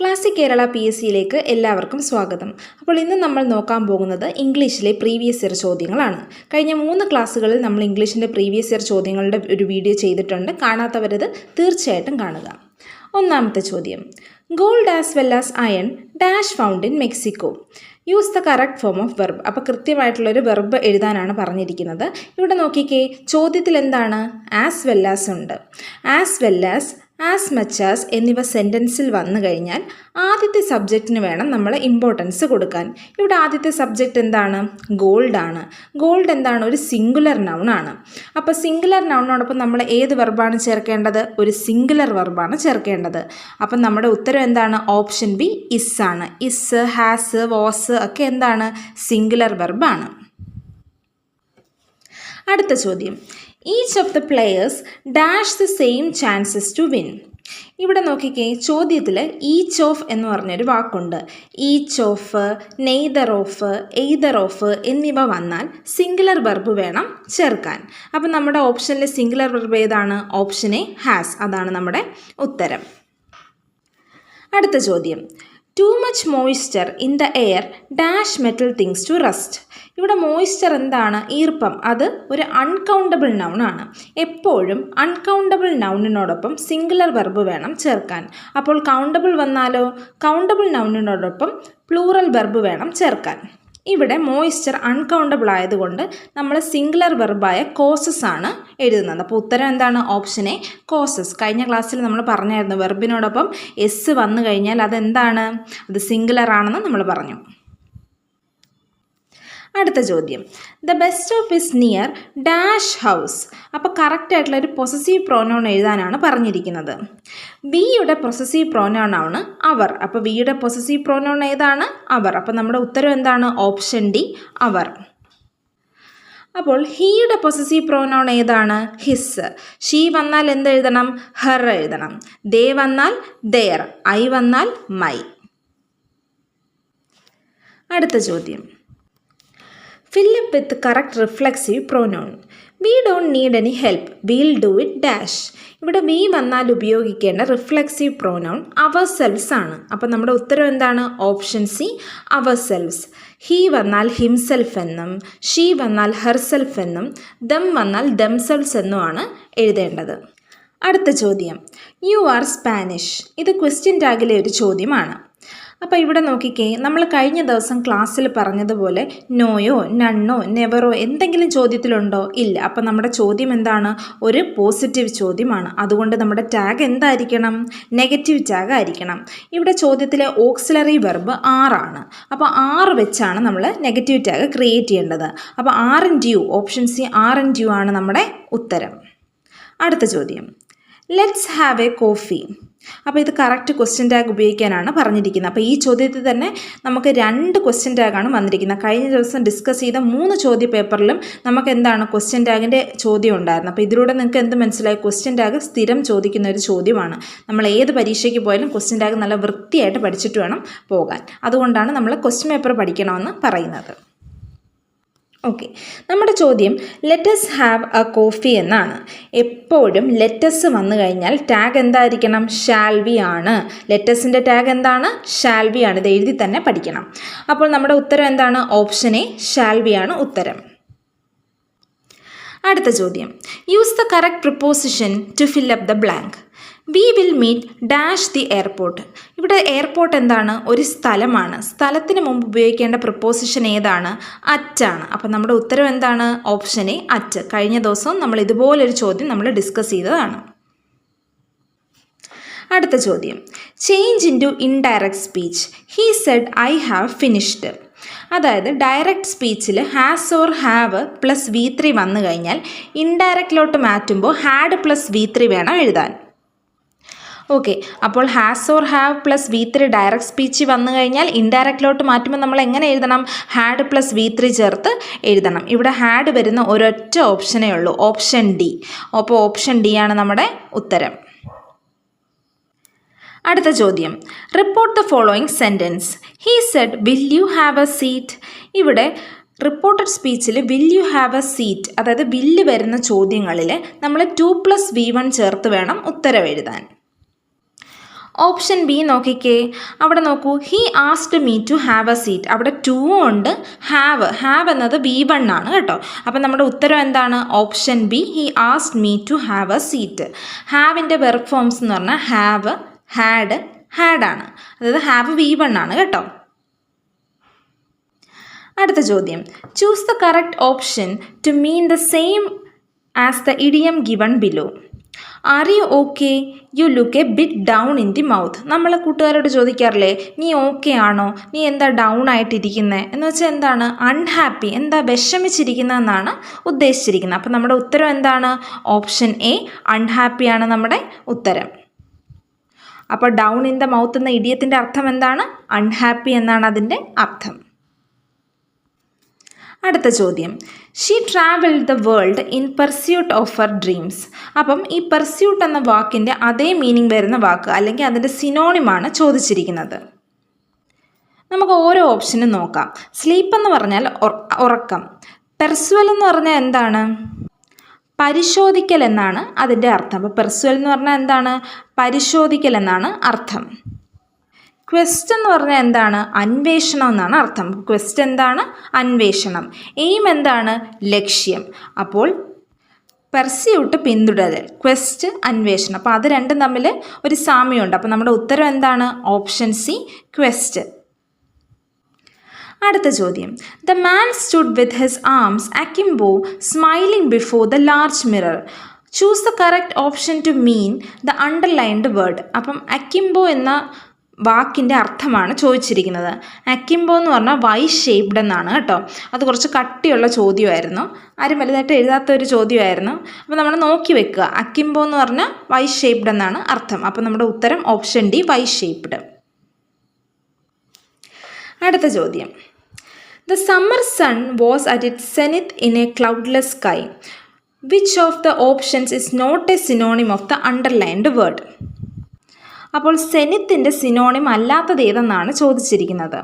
Classic Kerala P S സിയിലേക്ക് എല്ലാവർക്കും സ്വാഗതം. അപ്പോൾ ഇന്ന് നമ്മൾ നോക്കാൻ പോകുന്നത് ഇംഗ്ലീഷിലെ പ്രീവിയസ് ഇയർ ചോദ്യങ്ങളാണ്. കഴിഞ്ഞ മൂന്ന് ക്ലാസ്സുകളിൽ നമ്മൾ ഇംഗ്ലീഷിന്റെ പ്രീവിയസ് ഇയർ ചോദ്യങ്ങളുടെ ഒരു വീഡിയോ ചെയ്തിട്ടുണ്ട്. കാണാത്തവരത് തീർച്ചയായിട്ടും കാണുക. ഒന്നാമത്തെ ചോദ്യം. Gold as well as iron dash found in Mexico. Use the correct form of verb. അപ്പോൾ കൃത്യമായിട്ടുള്ളൊരു വെർബ് എഴുതാനാണ് പറഞ്ഞിരിക്കുന്നത്. ഇവിടെ നോക്കിക്കേ ചോദ്യത്തിൽ എന്താണ് ആസ് വെൽ ആസ് ഉണ്ട്. As well as as much as എന്നിവ സെന്റൻസിൽ വന്നു കഴിഞ്ഞാൽ ആദ്യത്തെ സബ്ജക്റ്റിന് വേണം നമ്മൾ ഇമ്പോർട്ടൻസ് കൊടുക്കാൻ. ഇവിടെ ആദ്യത്തെ സബ്ജക്റ്റ് എന്താണ്? ഗോൾഡാണ് ഗോൾഡ് എന്താണ്? ഒരു സിംഗുലർ നൗൺ ആണ്. അപ്പോൾ സിംഗുലർ നൗണിനോടൊപ്പം നമ്മൾ ഏത് വെർബാണ് ചേർക്കേണ്ടത്? ഒരു സിംഗുലർ വെർബാണ് ചേർക്കേണ്ടത്. അപ്പം നമ്മുടെ ഉത്തരം എന്താണ്? ഓപ്ഷൻ ബി ഇസ് ആണ്. ഇസ് ഹാസ് വാസ് ഒക്കെ എന്താണ്? സിംഗുലർ വെർബാണ് അടുത്ത ചോദ്യം. Each of the players dash the same chances to win ഇവിടെ നോക്കിക്കേ ചോദ്യത്തിൽ ഈച്ച് ഓഫ് എന്ന് പറഞ്ഞൊരു വാക്കുണ്ട്. Each of neither of either of എന്നിവ വന്നാൽ സിംഗുലർ വെർബ് വേണം ചേർക്കാൻ. അപ്പം നമ്മുടെ ഓപ്ഷനിലെ സിംഗുലർ വെർബ് ഏതാണ്? ഓപ്ഷൻ എ ഹാസ് അതാണ് നമ്മുടെ ഉത്തരം. അടുത്ത ചോദ്യം. Too much moisture in the air dash metal things to rust ഇവിടെ മോയ്സ്ചർ എന്താണ്? ഈർപ്പം. അത് ഒരു അൺകൗണ്ടബിൾ നൗൺ ആണ്. എപ്പോഴും അൺകൗണ്ടബിൾ നൗണിനോടൊപ്പം സിംഗുലർ വെർബ് വേണം ചേർക്കാൻ. അപ്പോൾ കൗണ്ടബിൾ വന്നാലോ? കൗണ്ടബിൾ നൗണിനോടൊപ്പം പ്ലൂറൽ വെർബ് വേണം ചേർക്കാൻ. ഇവിടെ മോയ്സ്ചർ അൺകൗണ്ടബിൾ ആയതുകൊണ്ട് നമ്മൾ സിംഗുലർ വെർബായ കോസസ് ആണ് എഴുതുന്നത്. അപ്പോൾ ഉത്തരം എന്താണ്? ഓപ്ഷൻ എ കോസസ് കഴിഞ്ഞ ക്ലാസ്സിൽ നമ്മൾ പറഞ്ഞായിരുന്നു വെർബിനോടൊപ്പം എസ് വന്നു കഴിഞ്ഞാൽ അതെന്താണ്? അത് സിംഗുലർ ആണെന്ന് നമ്മൾ പറഞ്ഞു. അടുത്ത ചോദ്യം. The best of is near dash house അപ്പോൾ കറക്റ്റായിട്ടുള്ള ഒരു പൊസസീവ് പ്രോനൗൺ എഴുതാനാണ് പറഞ്ഞിരിക്കുന്നത്. വിയുടെ പൊസസീവ് പ്രോനൗൺ ആണ് അവർ. അപ്പോൾ വിയുടെ പൊസസീവ് പ്രോനൗൺ ഏതാണ്? അവർ. അപ്പോൾ നമ്മുടെ ഉത്തരം എന്താണ്? Option D our. അപ്പോൾ ഹീയുടെ പൊസസീവ് പ്രോനൗൺ ഏതാണ്? ഹിസ് ഷീ വന്നാൽ എന്തെഴുതണം ഹർ എഴുതണം. ദേ വന്നാൽ ദെയർ ഐ വന്നാൽ മൈ അടുത്ത ചോദ്യം. Fill up with correct reflexive pronoun we don't need any help we'll do it dash ഇവിടെ വി വന്നാൽ ഉപയോഗിക്കേണ്ട റിഫ്ലെക്സീവ് പ്രോനൗൺ അവർ സെൽസ് ആണ്. അപ്പം നമ്മുടെ ഉത്തരം എന്താണ്? Option C ourselves he വന്നാൽ ഹിംസെൽഫ് എന്നും ഷീ വന്നാൽ ഹെർസെൽഫ് എന്നും ദം വന്നാൽ ദംസെൽസ് എന്നുമാണ് എഴുതേണ്ടത്. അടുത്ത ചോദ്യം. യു ആർ സ്പാനിഷ് ഇത് ക്വസ്റ്റ്യൻ ടാഗിലെ ഒരു ചോദ്യമാണ്. അപ്പോൾ ഇവിടെ നോക്കിക്കേ നമ്മൾ കഴിഞ്ഞ ദിവസം ക്ലാസ്സിൽ പറഞ്ഞതുപോലെ നോയോ നണ്ണോ നെവറോ എന്തെങ്കിലും ചോദ്യത്തിലുണ്ടോ? ഇല്ല. അപ്പോൾ നമ്മുടെ ചോദ്യം എന്താണ്? ഒരു പോസിറ്റീവ് ചോദ്യമാണ്. അതുകൊണ്ട് നമ്മുടെ ടാഗ് എന്തായിരിക്കണം? നെഗറ്റീവ് ടാഗ് ആയിരിക്കണം. ഇവിടെ ചോദ്യത്തിലെ ഓക്സിലറി വെർബ് ആറാണ്. അപ്പോൾ ആറ് വെച്ചാണ് നമ്മൾ നെഗറ്റീവ് ടാഗ് ക്രിയേറ്റ് ചെയ്യേണ്ടത്. അപ്പോൾ aren't you option C aren't you ആണ് നമ്മുടെ ഉത്തരം. അടുത്ത ചോദ്യം. ലെറ്റ്സ് ഹാവ് എ കോഫി അപ്പോൾ ഇത് കറക്റ്റ് ക്വസ്റ്റ്യൻ ടാഗ് ഉപയോഗിക്കാനാണ് പറഞ്ഞിരിക്കുന്നത്. അപ്പോൾ ഈ ചോദ്യത്തിൽ തന്നെ നമുക്ക് രണ്ട് ക്വസ്റ്റ്യൻ ടാഗാണ് വന്നിരിക്കുന്നത്. കഴിഞ്ഞ ദിവസം ഡിസ്കസ് ചെയ്ത മൂന്ന് ചോദ്യ പേപ്പറിലും നമുക്ക് എന്താണ് ക്വസ്റ്റ്യൻ ടാഗിന്റെ ചോദ്യം ഉണ്ടായിരുന്നത്? അപ്പോൾ ഇതിലൂടെ നിങ്ങൾക്ക് എന്ത് മനസ്സിലായി? ക്വസ്റ്റ്യൻ ടാഗ് സ്ഥിരം ചോദിക്കുന്ന ഒരു ചോദ്യമാണ്. നമ്മൾ ഏത് പരീക്ഷയ്ക്ക് പോയാലും ക്വസ്റ്റ്യൻ ടാഗ് നല്ല വൃത്തിയായിട്ട് പഠിച്ചിട്ട് വേണം പോകാൻ. അതുകൊണ്ടാണ് നമ്മൾ ക്വസ്റ്റ്യൻ പേപ്പർ പഠിക്കണമെന്ന് പറയുന്നത്. ഓക്കെ നമ്മുടെ ചോദ്യം ലെറ്റസ് ഹാവ് എ കോഫി എന്നാണ്. എപ്പോഴും ലെറ്റസ് വന്നു കഴിഞ്ഞാൽ ടാഗ് എന്തായിരിക്കണം? ഷാൽവി ആണ്. ലെറ്റസിന്റെ ടാഗ് എന്താണ്? ഷാൽവി ആണ്. ഇത് എഴുതി തന്നെ പഠിക്കണം. അപ്പോൾ നമ്മുടെ ഉത്തരം എന്താണ്? ഓപ്ഷൻ എ ഷാൽവി ആണ് ഉത്തരം. അടുത്ത ചോദ്യം. Use the correct preposition to fill up the blank we will meet dash the airport ഇവിടെ എയർപോർട്ട് എന്താണ്? ഒരു സ്ഥലമാണ്. സ്ഥലത്തിന് മുമ്പ് ഉപയോഗിക്കേണ്ട പ്രപ്പോസിഷൻ ഏതാണ്? അറ്റാണ്. അപ്പം നമ്മുടെ ഉത്തരം എന്താണ്? Option A at. കഴിഞ്ഞ ദിവസം നമ്മൾ ഇതുപോലൊരു ചോദ്യം നമ്മൾ ഡിസ്കസ് ചെയ്തതാണ്. അടുത്ത ചോദ്യം. Change into indirect speech he said I have finished അതായത് direct സ്പീച്ചിൽ has or have plus V three വന്നു കഴിഞ്ഞാൽ ഇൻഡയറക്റ്റിലോട്ട് മാറ്റുമ്പോൾ ഹാഡ് പ്ലസ് വി ത്രീ വേണം എഴുതാൻ. ഓക്കെ അപ്പോൾ has or have plus V three direct speech വന്നു കഴിഞ്ഞാൽ ഇൻഡയറക്റ്റിലോട്ട് മാറ്റുമ്പോൾ നമ്മൾ എങ്ങനെ എഴുതണം? ഹാഡ് പ്ലസ് വി ത്രീ ചേർത്ത് എഴുതണം. ഇവിടെ ഹാഡ് വരുന്ന ഒരൊറ്റ ഓപ്ഷനേ ഉള്ളൂ. ഓപ്ഷൻ ഡി അപ്പോൾ ഓപ്ഷൻ ഡി ആണ് നമ്മുടെ ഉത്തരം. അടുത്ത ചോദ്യം. Report the following sentence he said will you have a seat ഇവിടെ reported സ്പീച്ചിൽ will you have a seat അതായത് വില്ല് വരുന്ന ചോദ്യങ്ങളിൽ നമ്മൾ ടു പ്ലസ് വി വൺ ചേർത്ത് വേണം ഉത്തരം എഴുതാൻ. ഓപ്ഷൻ ബി നോക്കിക്കേ. അവിടെ നോക്കൂ. He asked me to have a seat അവിടെ ടു ഉണ്ട്. ഹാവ് ഹാവ് എന്നത് ബി വൺ ആണ് കേട്ടോ. അപ്പം നമ്മുടെ ഉത്തരം എന്താണ്? Option B he asked me to have a seat ഹാവിന്റെ verb forms എന്ന് പറഞ്ഞാൽ ഹാവ് ഹാഡ് ഹാഡ് ആണ്. അതായത് ഹാവ് വി വൺ ആണ് കേട്ടോ. അടുത്ത ചോദ്യം. Choose the correct option to mean the same as the idiom given below are you okay you look a bit down in the mouth നമ്മളെ കൂട്ടുകാരോട് ചോദിക്കാറില്ലേ നീ ഓക്കെ ആണോ? നീ എന്താ ഡൗൺ ആയിട്ടിരിക്കുന്നത് എന്ന് വെച്ചാൽ എന്താണ്? അൺഹാപ്പി എന്താ വിഷമിച്ചിരിക്കുന്നതെന്നാണ് ഉദ്ദേശിച്ചിരിക്കുന്നത്. അപ്പം നമ്മുടെ ഉത്തരം എന്താണ്? ഓപ്ഷൻ എ അൺഹാപ്പിയാണ് നമ്മുടെ ഉത്തരം. അപ്പോൾ ഡൗൺ ഇൻ ദ മൗത്ത് എന്ന ഇടിയത്തിന്റെ അർത്ഥം എന്താണ്? അൺഹാപ്പി എന്നാണ് അതിന്റെ അർത്ഥം. അടുത്ത ചോദ്യം. She travel the world in pursuit of her dreams അപ്പം ഈ പെർസ്യൂട്ട് എന്ന വാക്കിന്റെ അതേ മീനിങ് വരുന്ന വാക്ക് അല്ലെങ്കിൽ അതിന്റെ സിനോണിമാണ് ചോദിച്ചിരിക്കുന്നത്. നമുക്ക് ഓരോ ഓപ്ഷനും നോക്കാം. സ്ലീപ്പ് എന്ന് പറഞ്ഞാൽ ഉറക്കം. പെർസ്വൽ എന്ന് പറഞ്ഞാൽ എന്താണ്? പരിശോധിക്കൽ എന്നാണ് അതിന്റെ അർത്ഥം. അപ്പോൾ പെർസ്വൽ എന്ന് പറഞ്ഞാൽ എന്താണ്? പരിശോധിക്കൽ എന്നാണ് അർത്ഥം. ക്വസ്റ്റ് എന്ന് പറഞ്ഞാൽ എന്താണ്? അന്വേഷണം എന്നാണ് അർത്ഥം. ക്വസ്റ്റ് എന്താണ്? അന്വേഷണം. എയിം എന്താണ്? ലക്ഷ്യം. അപ്പോൾ പെർസ്യൂട്ട് പിന്തുടരൽ. ക്വസ്റ്റ് അന്വേഷണം. അപ്പോൾ അത് രണ്ടും തമ്മിൽ ഒരു സാമ്യമുണ്ട്. അപ്പോൾ നമ്മുടെ ഉത്തരം എന്താണ്? ഓപ്ഷൻ സി ക്വസ്റ്റ് അടുത്ത ചോദ്യം. The man stood with his arms akimbo smiling before the large mirror choose the correct option to mean the underlined word അപ്പം അക്കിംബോ എന്ന വാക്കിന്റെ അർത്ഥമാണ് ചോദിച്ചിരിക്കുന്നത്. അക്കിംബോ എന്ന് പറഞ്ഞാൽ വൈ ഷേപ്ഡ് എന്നാണ് കേട്ടോ. അത് കുറച്ച് കട്ടിയുള്ള ചോദ്യമായിരുന്നു. ആരും വലുതായിട്ട് എഴുതാത്ത ഒരു ചോദ്യമായിരുന്നു. അപ്പോൾ നമ്മൾ നോക്കി വെക്കുക. അക്കിംബോ എന്ന് പറഞ്ഞാൽ വൈ ഷേപ്ഡ് എന്നാണ് അർത്ഥം. അപ്പോൾ നമ്മുടെ ഉത്തരം ഓപ്ഷൻ ഡി വൈ ഷേപ്ഡ് അടുത്ത ചോദ്യം. The summer sun was at it zenith in a cloudless sky which of the options is not a synonym of the underlined word അപ്പോൾ സെനിത്തിന്റെ സിനോണിം അല്ലാത്തത് ഏതെന്നാണ് ചോദിച്ചിരിക്കുന്നത്?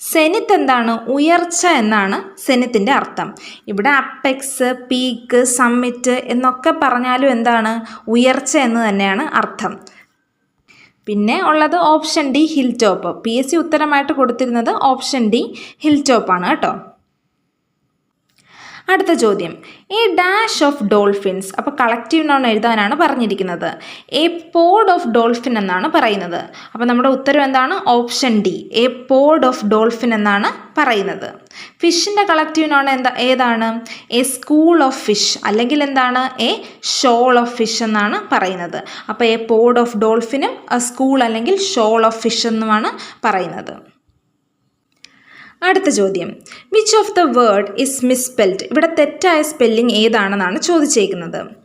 സെനിത്ത് എന്താണ്? ഉയർച്ച എന്നാണ് സെനിത്തിന്റെ അർത്ഥം. ഇവിടെ അപ്പെക്സ് പീക്ക് സമ്മിറ്റ് എന്നൊക്കെ പറഞ്ഞാലും എന്താണ്? ഉയർച്ച എന്ന് തന്നെയാണ് അർത്ഥം. പിന്നെ ഉള്ളത് option D hill top. P S C ഉത്തരമായിട്ട് കൊടുത്തിരുന്നത് ഓപ്ഷൻ ഡി ഹിൽ ടോപ്പാണ് കേട്ടോ. അടുത്ത ചോദ്യം. എ ഡാഷ് ഓഫ് ഡോൾഫിൻസ് അപ്പോൾ കളക്റ്റീവ് നൗൺ എഴുതാനാണ് പറഞ്ഞിരിക്കുന്നത്. എ പോഡ് ഓഫ് ഡോൾഫിൻ എന്നാണ് പറയുന്നത്. അപ്പോൾ നമ്മുടെ ഉത്തരം എന്താണ്? Option D a pod of dolphin എന്നാണ് പറയുന്നത്. ഫിഷിന്റെ കളക്റ്റീവ് നൗൺ എന്താ? ഏതാണ്? എ സ്കൂൾ ഓഫ് ഫിഷ് അല്ലെങ്കിൽ എന്താണ്? എ ഷോൾ ഓഫ് ഫിഷ് എന്നാണ് പറയുന്നത്. അപ്പോൾ എ പോഡ് ഓഫ് ഡോൾഫിനും സ്കൂൾ അല്ലെങ്കിൽ ഷോൾ ഓഫ് ഫിഷ് എന്നുമാണ് പറയുന്നത്. അടുത്ത ചോദ്യം. Which of the word is misspelled ഇവിടെ തെറ്റായ സ്പെല്ലിംഗ് ഏതാണെന്നാണ് ചോദിച്ചേക്കുന്നത്.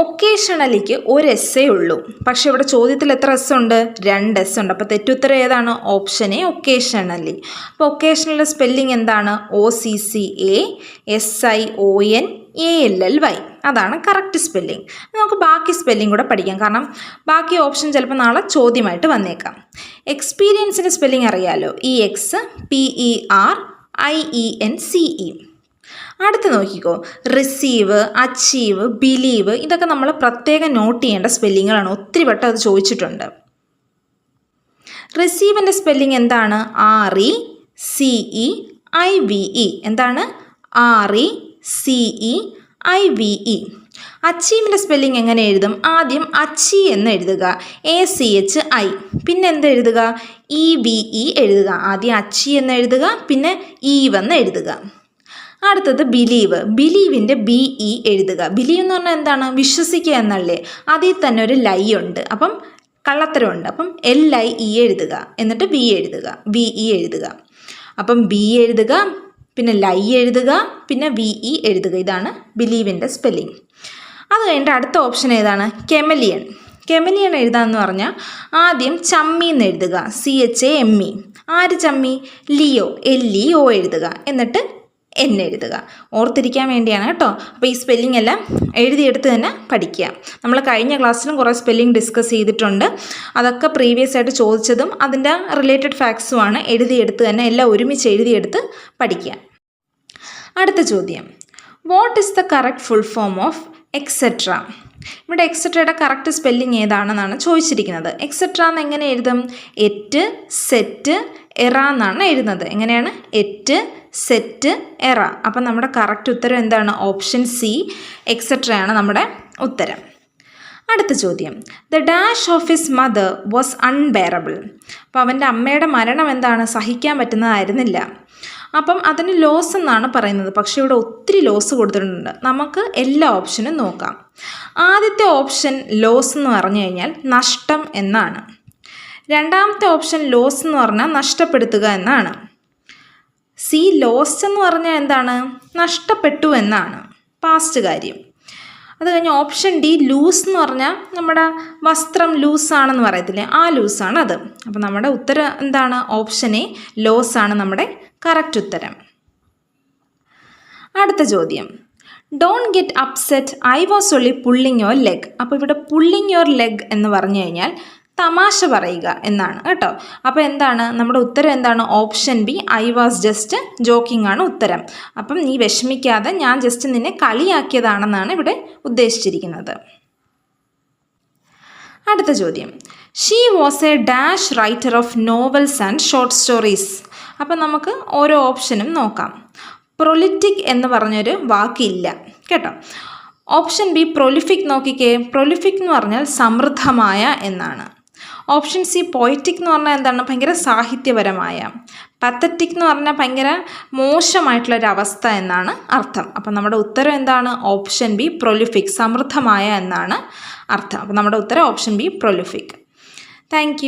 ഒക്കേഷണലിക്ക് ഒരു എസ്സേ ഉള്ളൂ. പക്ഷെ ഇവിടെ ചോദ്യത്തിൽ എത്ര എസ് ഉണ്ട്? രണ്ട് എസ് ഉണ്ട്. അപ്പോൾ തെറ്റുത്തരം ഏതാണ്? ഓപ്ഷൻ എ ഒക്കേഷണലി അപ്പോൾ ഒക്കേഷണലിന്റെ സ്പെല്ലിംഗ് എന്താണ്? O C C A S I O N A L L Y അതാണ് കറക്റ്റ് സ്പെല്ലിംഗ് നമുക്ക് ബാക്കി സ്പെല്ലിംഗ് കൂടെ പഠിക്കാം. കാരണം ബാക്കി ഓപ്ഷൻ ചിലപ്പോൾ നാളെ ചോദ്യമായിട്ട് വന്നേക്കാം. എക്സ്പീരിയൻസിന്റെ സ്പെല്ലിംഗ് അറിയാലോ? E X P E R I E N C E അടുത്ത് നോക്കിക്കോ. റിസീവ് അച്ചീവ് ബിലീവ് ഇതൊക്കെ നമ്മൾ പ്രത്യേകം നോട്ട് ചെയ്യേണ്ട സ്പെല്ലിങ്ങുകളാണ് ഒത്തിരി വട്ടം അത് ചോദിച്ചിട്ടുണ്ട്. റിസീവിന്റെ സ്പെല്ലിംഗ് എന്താണ്? R E C E I V E എന്താണ്? R E C E I V E അച്ചീവിന്റെ spelling എങ്ങനെ എഴുതും? ആദ്യം അച്ചി എന്ന് എഴുതുക. എ സി എച്ച് ഐ പിന്നെ എന്ത് എഴുതുക? ഇ വി ഇ എഴുതുക. ആദ്യം അച്ചി എന്ന് എഴുതുക പിന്നെ ഇ എന്ന് എഴുതുക. അടുത്തത് ബിലീവ് ബിലീവിന്റെ ബി ഇ എഴുതുക. ബിലീവ് എന്ന് പറഞ്ഞാൽ എന്താണ്? വിശ്വസിക്കുക എന്നല്ലേ? അതിൽ തന്നെ ഒരു ലൈ ഉണ്ട്. അപ്പം കള്ളത്തരമുണ്ട്. അപ്പം എൽ ഐ ഇ എഴുതുക. എന്നിട്ട് ബി എഴുതുക. ബി ഇ എഴുതുക. അപ്പം ബി എഴുതുക പിന്നെ ലൈ എഴുതുക പിന്നെ വി ഇ എഴുതുക. ഇതാണ് ബിലീവിന്റെ സ്പെല്ലിംഗ് അത് കഴിഞ്ഞിട്ട് അടുത്ത ഓപ്ഷൻ ഏതാണ്? കെമലിയൻ കെമലിയൻ എഴുതാമെന്ന് പറഞ്ഞാൽ ആദ്യം ചമ്മി എന്ന് എഴുതുക. C H A M E ആര് ചമ്മി? ലിയോ എൽ ഇ ഒ എഴുതുക. എന്നിട്ട് എൻ എഴുതുക. ഓർത്തിരിക്കാൻ വേണ്ടിയാണ് കേട്ടോ. അപ്പോൾ ഈ സ്പെല്ലിംഗ് എല്ലാം എഴുതിയെടുത്ത് തന്നെ പഠിക്കുക. നമ്മൾ കഴിഞ്ഞ ക്ലാസ്സിലും കുറേ സ്പെല്ലിംഗ് ഡിസ്കസ് ചെയ്തിട്ടുണ്ട്. അതൊക്കെ പ്രീവിയസ് ആയിട്ട് ചോദിച്ചതും അതിന്റെ റിലേറ്റഡ് ഫാക്ട്സുമാണ് എഴുതിയെടുത്ത് തന്നെ എല്ലാം ഒരുമിച്ച് എഴുതിയെടുത്ത് പഠിക്കുക. അടുത്ത ചോദ്യം. What is the correct full form of etcetera ഇവിടെ എക്സെട്രയുടെ കറക്റ്റ് സ്പെല്ലിംഗ് ഏതാണെന്നാണ് ചോദിച്ചിരിക്കുന്നത്. എക്സെട്ര എന്ന് എങ്ങനെ എഴുതും? എറ്റ് സെറ്റ് എറ എന്നാണ് എഴുതുന്നത്. എങ്ങനെയാണ്? എറ്റ് സെറ്റ് എറ അപ്പം നമ്മുടെ കറക്റ്റ് ഉത്തരം എന്താണ്? ഓപ്ഷൻ സി എക്സെട്രയാണ് നമ്മുടെ ഉത്തരം. അടുത്ത ചോദ്യം. The dash of his mother was unbearable അപ്പോൾ അവന്റെ അമ്മയുടെ മരണം എന്താണ്? സഹിക്കാൻ പറ്റുന്നതായിരുന്നില്ല. അപ്പം അതിന് ലോസ് എന്നാണ് പറയുന്നത്. പക്ഷേ ഇവിടെ ഒത്തിരി ലോസ് കൊടുത്തിട്ടുണ്ട്. നമുക്ക് എല്ലാ ഓപ്ഷനും നോക്കാം. ആദ്യത്തെ ഓപ്ഷൻ ലോസ് എന്ന് പറഞ്ഞു കഴിഞ്ഞാൽ നഷ്ടം എന്നാണ്. രണ്ടാമത്തെ ഓപ്ഷൻ ലോസ് എന്ന് പറഞ്ഞാൽ നഷ്ടപ്പെടുത്തുക എന്നാണ്. സി ലോസ്റ്റ് എന്ന് പറഞ്ഞാൽ എന്താണ്? നഷ്ടപ്പെട്ടു എന്നാണ് പാസ്റ്റ് കാര്യം. അത് കഴിഞ്ഞ് ഓപ്ഷൻ ഡി ലൂസ് എന്ന് പറഞ്ഞാൽ നമ്മുടെ വസ്ത്രം ലൂസാണെന്ന് പറയത്തില്ലേ? ആ ലൂസാണ് അത്. അപ്പോൾ നമ്മുടെ ഉത്തരം എന്താണ്? ഓപ്ഷൻ എ ലോസ് ആണ് നമ്മുടെ കറക്റ്റ് ഉത്തരം. അടുത്ത ചോദ്യം. Don't get upset I was only pulling your leg അപ്പോൾ ഇവിടെ പുള്ളിങ് യുവർ ലെഗ് എന്ന് പറഞ്ഞു കഴിഞ്ഞാൽ തമാശ പറയുക എന്നാണ് കേട്ടോ. അപ്പോൾ എന്താണ്? നമ്മുടെ ഉത്തരം എന്താണ്? Option B I was just joking ആണ് ഉത്തരം. അപ്പം നീ വിഷമിക്കാതെ ഞാൻ ജസ്റ്റ് നിന്നെ കളിയാക്കിയതാണെന്നാണ് ഇവിടെ ഉദ്ദേശിച്ചിരിക്കുന്നത്. അടുത്ത ചോദ്യം. She was a dash writer of novels and short stories അപ്പം നമുക്ക് ഓരോ ഓപ്ഷനും നോക്കാം. പ്രൊലിറ്റിക് എന്ന് പറഞ്ഞൊരു വാക്കില്ല. കേട്ടോ. ഓപ്ഷൻ ബി പ്രൊലിഫിക് നോക്കിക്കേ. പ്രൊലിഫിക് എന്ന് പറഞ്ഞാൽ സമൃദ്ധമായ എന്നാണ്. ഓപ്ഷൻ സി പോയറ്റിക് എന്ന് പറഞ്ഞാൽ എന്താണ്? ഭയങ്കര സാഹിത്യപരമായ പത്തറ്റിക് എന്ന് പറഞ്ഞാൽ ഭയങ്കര മോശമായിട്ടുള്ളൊരു അവസ്ഥ എന്നാണ് അർത്ഥം. അപ്പം നമ്മുടെ ഉത്തരം എന്താണ്? ഓപ്ഷൻ ബി പ്രൊലിഫിക് സമൃദ്ധമായ എന്നാണ് അർത്ഥം. അപ്പം നമ്മുടെ ഉത്തരം ഓപ്ഷൻ ബി പ്രൊലിഫിക് താങ്ക്